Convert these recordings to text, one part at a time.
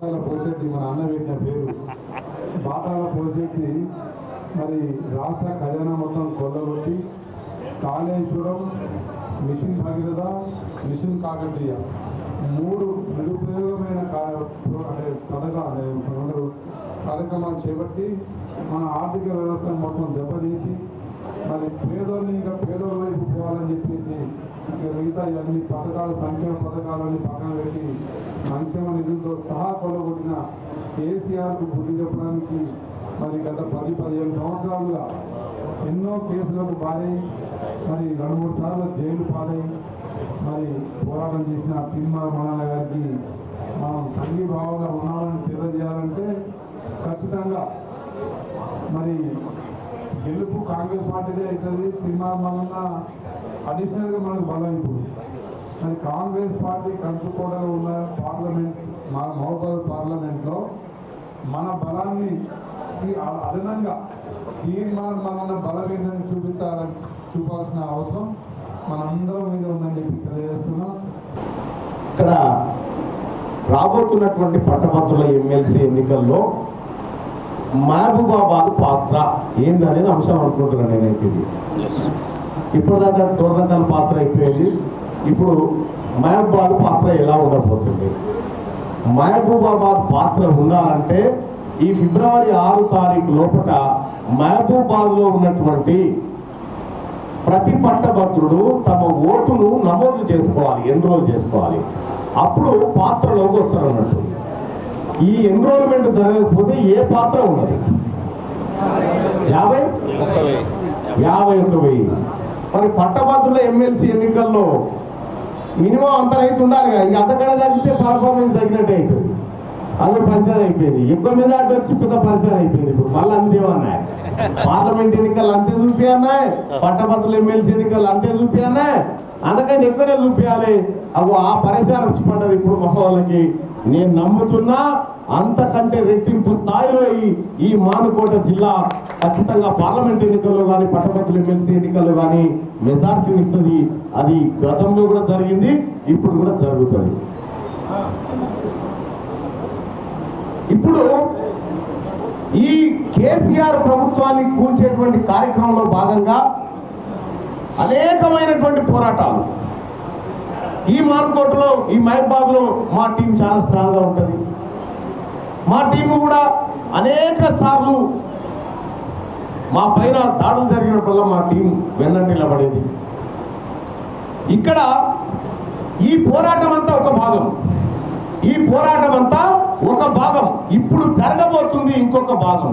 బాటాల పోసేటి మన అన్న పెట్టిన పేరు. బాటాల పోసేటి మరి రాష్ట్ర ఖజానా మొత్తం కొల్లగొట్టి కాళేశ్వరం మిషన్ భగీరథ మిషన్ కాకతీయ. మూడు నిరుపయోగమైన అంటే పథకాలు కార్యక్రమాలు చేపట్టి మన ఆర్థిక వ్యవస్థను మొత్తం దెబ్బతీసి మరి పేదోళ్ళని ఇంకా పేదోళ్ళ వైపు పోవాలని చెప్పేసి ఇక మిగతా అన్ని పథకాలు సంక్షేమ పథకాలన్నీ పక్కన పెట్టి సంక్షేమ నిధులతో సహా కొలగొట్టిన కేసీఆర్కు బుద్ధి చెప్పడానికి మరి గత పది పదిహేను సంవత్సరాలుగా ఎన్నో కేసులకు బారై మరి రెండు మూడు సార్లు జైలు పాలై మరి పోరాటం చేసిన తిమ్మ మనాల గారికి మనం సంఘీభావంగా ఉన్నామని తెలియజేయాలంటే ఖచ్చితంగా మరి గెలుపు కాంగ్రెస్ పార్టీదే అవుతుంది. తీర్మానం అడిషనల్గా మనకు బలం ఇప్పుడు. మరి కాంగ్రెస్ పార్టీ కంచుకోవడంలో ఉన్న పార్లమెంట్ మన మహబూబాద్ పార్లమెంట్లో మన బలాన్ని అదనంగా తీర్మానం మన బలం ఏంటని చూపించాలని చూపాల్సిన అవసరం మనందరం మీద ఉందని చెప్పి తెలియజేస్తున్నాం. ఇక్కడ రాబోతున్నటువంటి పట్టభద్రుల ఎమ్మెల్సీ ఎన్నికల్లో మహబూబాబాద్ పాత్ర ఏందనేది అంశం అనుకుంటున్నాను నేనైతే ఇది. ఇప్పుడు దాకా టోర్నకల్ పాత్ర అయిపోయింది. ఇప్పుడు మహబూబాబాద్ పాత్ర ఎలా ఉండబోతుంది? మహబూబాబాద్ పాత్ర ఉండాలంటే ఈ ఫిబ్రవరి ఆరు తారీఖు లోపల మహబూబాద్లో ఉన్నటువంటి ప్రతి పట్టభద్రుడు తమ ఓటును నమోదు చేసుకోవాలి ఎన్రోల్ చేసుకోవాలి. అప్పుడు పాత్రలోకి వస్తారు అన్నట్టు ఈ ఎన్రోల్మెంట్ జరగకపోతే ఏ పాత్ర ఉన్నది యాభై? యాభై ఒక వెయ్యి. మరి పట్టభద్రుల ఎమ్మెల్సీ ఎన్నికల్లో మినిమం అంత రైతు ఉండాలి కదా. ఇక అంతకన్నా తగ్గితే పర్ఫార్మెన్స్ తగ్గినట్టు అవుతుంది అది పరిచయం అయిపోయింది. ఎక్కువ మీద అటు వచ్చి పెద్ద పరిచయం అయిపోయింది. ఇప్పుడు మళ్ళీ అంతేమన్నాయి పార్లమెంట్ ఎన్నికలు అంతే చూపియన్నాయి పట్టభద్రుల ఎమ్మెల్సీ ఎన్నికలు అంతే చూపియన్నాయి అందుకని ఎక్కువనే చూపించాలి అవి ఆ పరిసరం వచ్చి పడ్డది ఇప్పుడు మా వాళ్ళకి నేను నమ్ముతున్నా అంతకంటే రెట్టింపు ఈ మానుకోట జిల్లా ఖచ్చితంగా పార్లమెంట్ ఎన్నికల్లో కానీ పట్టభద్రుల ఎమ్మెల్సీ ఎన్నికల్లో కానీ మెజార్టీ ఇస్తుంది. అది గతంలో కూడా జరిగింది ఇప్పుడు కూడా జరుగుతుంది. ఇప్పుడు ఈ కేసీఆర్ ప్రభుత్వాన్ని కూల్చేటువంటి కార్యక్రమంలో భాగంగా అనేకమైనటువంటి పోరాటాలు. ఈ మార్కోట్లో ఈ మహబాద్లో మా టీం చాలా స్ట్రాంగ్గా ఉంటుంది. మా టీం కూడా అనేక సార్లు మా పైన దాడులు జరిగినప్పుడల్లా మా టీం వెన్న నిలబడేది. ఇక్కడ ఈ పోరాటం అంతా ఒక భాగం. ఈ పోరాటం అంతా ఒక భాగం. ఇప్పుడు జరగబోతుంది ఇంకొక భాగం.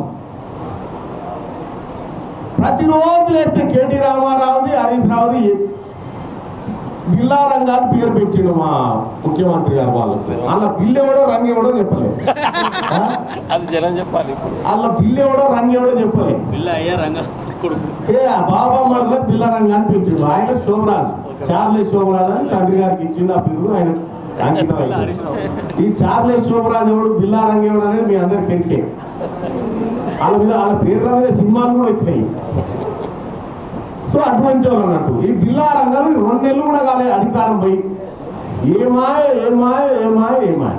ప్రతిరోజు లేస్తే కేటీ రామారావుది హరీష్ రావుది బిల్లా రంగాన్ని పేరు పెట్టిండు మా ముఖ్యమంత్రి గారు వాళ్ళు. వాళ్ళ బిల్లు ఎవడో రంగు ఎవడో చెప్పలేదు. ఆ? అది జనం చెప్పాలి వాళ్ళ బిల్లు ఎవడో రంగు ఎవడో చెప్పలేదు. పిల్ల అయ్యా రంగ కొడుకు. ఏ ఆ బాబా మడలో పిల్ల రంగాన్ని పెట్టిండు. ఆయన శోభరాజు చార్లే శోభరాజు అని తండ్రి గారికి ఇచ్చింది ఆ బిల్లు. ఆయన ఈ చార్లే శోభరాజు ఎవడు బిల్లా రంగు ఎవడు అనేది మీ అందరికి తెలిసే. వాళ్ళ మీద వాళ్ళ పేర్ల మీద సినిమాలు కూడా వచ్చినాయి. సో అటువంటి వాళ్ళు అన్నట్టు ఈ జిల్లా రంగాలు రెండు నెలలు కూడా కాలే అధికారం పోయి. ఏమాయ ఏమాయ ఏమాయ ఏమాయ.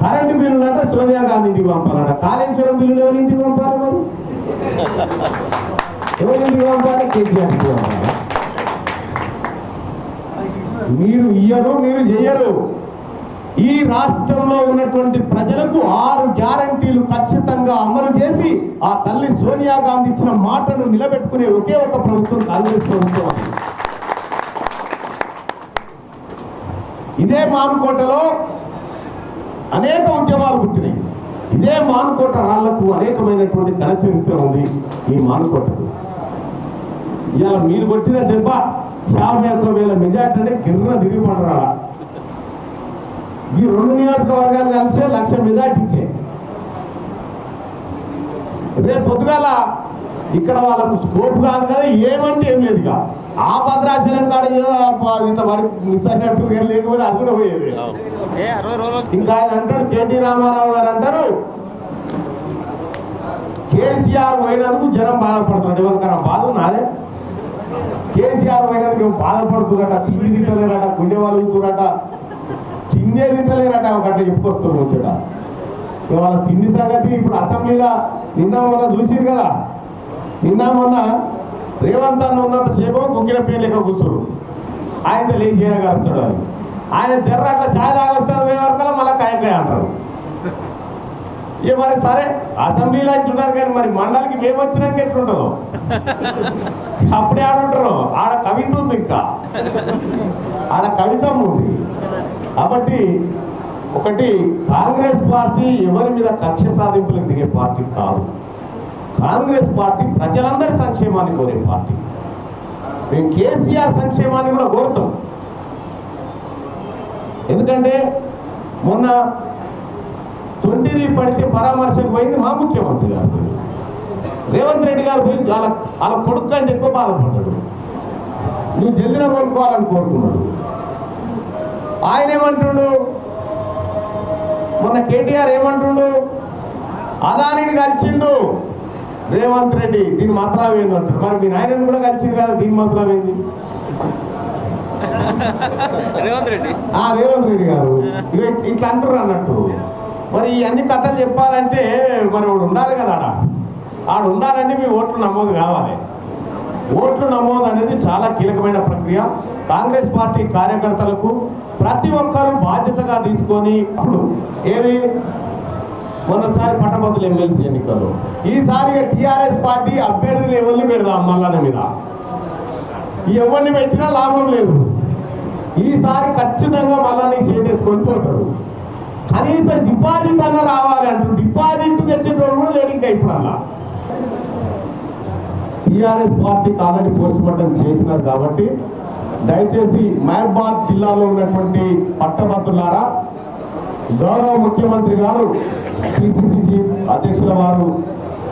కరెంటు బిల్లు అంటే సోనియా గాంధీ ఇంటికి పంపాలట. కాళేశ్వరం బిల్లు ఎవరి ఇంటికి పంపాలి మరి? ఎవరి ఇంటికి పంపాలి? కేసీఆర్ ఇంటికి పంపాలి. మీరు ఇయ్యరు మీరు చెయ్యరు. ఈ రాష్ట్రంలో ఉన్నటువంటి ప్రజలకు ఆరు గ్యారంటీలు ఖచ్చితంగా అమలు చేసి ఆ తల్లి సోనియా గాంధీ ఇచ్చిన మాటను నిలబెట్టుకునే ఒకే ఒక ప్రభుత్వం కాంగ్రెస్ ప్రభుత్వం ఇదే మానుకోటలో అనేక ఉద్యమాలు పుట్టినాయి. ఇదే మానుకోట రాళ్ళకు అనేకమైనటువంటి ఘన చరిత్ర ఉంది ఈ మానుకోటకు ఇలా మీరు కొట్టిన దెబ్బ యాభై ఒక్క వేల మెజార్టీ అంటే గిర్ర తిరిగి పడరాడా ఈ రెండు నియోజకవర్గాలు కలిసే లక్ష మెజార్టీ ఇచ్చే. రేపు పొద్దుగాల ఇక్కడ వాళ్ళకు స్కోప్ కాదు కదా ఏమంటే ఏం లేదు ఇక. ఆ భద్రాచలం కాడ ఇంత వాడి మిస్ అయినట్టు లేకపోతే అది కూడా పోయేది. ఇంకా ఆయన అంటాడు కేటీ రామారావు గారు అంటారు కేసీఆర్ పోయినందుకు జనం బాధపడుతున్నాడు ఎవరికైనా బాధ నాదే కేసీఆర్ పోయినందుకు బాధపడుతున్నారట? తిండి తింటలేరట గుండె వాళ్ళు తిండే తింటలేరట ఒక గంట చెప్పుకొస్తున్నాడు వచ్చాడు ఇవాళ తిండి సంగతి ఇప్పుడు అసెంబ్లీలో నిన్న మొన్న చూసిరు కదా. నిన్న మొన్న రేవంత్ అన్న ఉన్నంత సేపు కుక్కిన పేరు లెక్క కూర్చోడు ఆయన లేచి ఏడగలుస్తాడు అని. ఆయన జర్ర అట్లా సాయి తాగొస్తారు పోయే వరకల్లా మళ్ళీ కాయకాయ అంటారు. ఇక మరి సరే అసెంబ్లీలో అంటున్నారు కానీ మరి మండలికి మేము వచ్చినాక ఎట్లుండదు అప్పుడే ఆడుంటారు ఆడ కవిత ఉంది ఇంకా. ఆడ కవిత ఉంది. కాబట్టి ఒకటి కాంగ్రెస్ పార్టీ ఎవరి మీద కక్ష సాధింపులకు దిగే పార్టీ కాదు. కాంగ్రెస్ పార్టీ ప్రజలందరి సంక్షేమాన్ని కోరే పార్టీ. మేము కేసీఆర్ సంక్షేమాన్ని కూడా కోరుతాం. ఎందుకంటే మొన్న తొంటిని పడితే పరామర్శకు పోయింది మా ముఖ్యమంత్రి గారు. రేవంత్ రెడ్డి గారు పోయి వాళ్ళ వాళ్ళ కొడుకు కంటే ఎక్కువ బాధపడ్డాడు. నువ్వు జల్దిన కొనుక్కోవాలని కోరుకున్నాడు. ఆయన ఏమంటుండు? మొన్న కేటీఆర్ ఏమంటుండు? అదానిని కలిసిండు. రేవంత్ రెడ్డి దీని మాత్రం ఏంది అంటారు. మరి మీ నాయనని కూడా కలిసిండు కదా దీని మాత్రం ఏంది? రేవంత్ రెడ్డి. ఆ రేవంత్ రెడ్డి గారు. ఇట్లా అంటారు అన్నట్టు. మరి ఇవన్నీ అన్ని కథలు చెప్పాలంటే మరి వాడు ఉండాలి కదా ఆడ. ఆడ ఉండాలంటే మీ ఓట్లు నమోదు కావాలి. ఓట్లు నమోదు అనేది చాలా కీలకమైన ప్రక్రియ. కాంగ్రెస్ పార్టీ కార్యకర్తలకు ప్రతి ఒక్కరూ బాధ్యతగా తీసుకొని అప్పుడు ఏది? మొన్నసారి పట్టభద్రుల ఎమ్మెల్సీ ఎన్నికల్లో ఈసారి టీఆర్ఎస్ పార్టీ అభ్యర్థులు ఎవరిని పెడదాం మల్లన్న మీద? ఎవరిని పెట్టినా లాభం లేదు. ఈసారి ఖచ్చితంగా మళ్ళా నీ సీట్ కొనిపోతాడు కనీసం డిపాజిట్ అన్న రావాలి అంటారు డిపాజిట్ తెచ్చేటోడు కూడా లేడు ఇంకా ఇప్పుడు అలా టీఆర్ఎస్ పార్టీకి ఆల్రెడీ పోస్ట్ మార్టం చేసినారు కాబట్టి దయచేసి మహబాద్ జిల్లాలో ఉన్నటువంటి పట్టభద్రులారా గౌరవ ముఖ్యమంత్రి గారు పిసిసి చీఫ్ అధ్యక్షుల వారు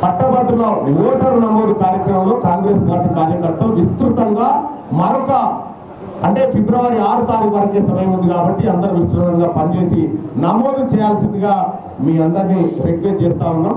పట్టభద్రుల ఓటరు నమోదు కార్యక్రమంలో కాంగ్రెస్ పార్టీ కార్యకర్తలు విస్తృతంగా మరొక అంటే ఫిబ్రవరి ఆరు తారీఖు వరకే సమయం ఉంది కాబట్టి అందరూ విస్తృతంగా పనిచేసి నమోదు చేయాల్సిందిగా మీ అందరినీ రిక్వెస్ట్ చేస్తా ఉన్నాం.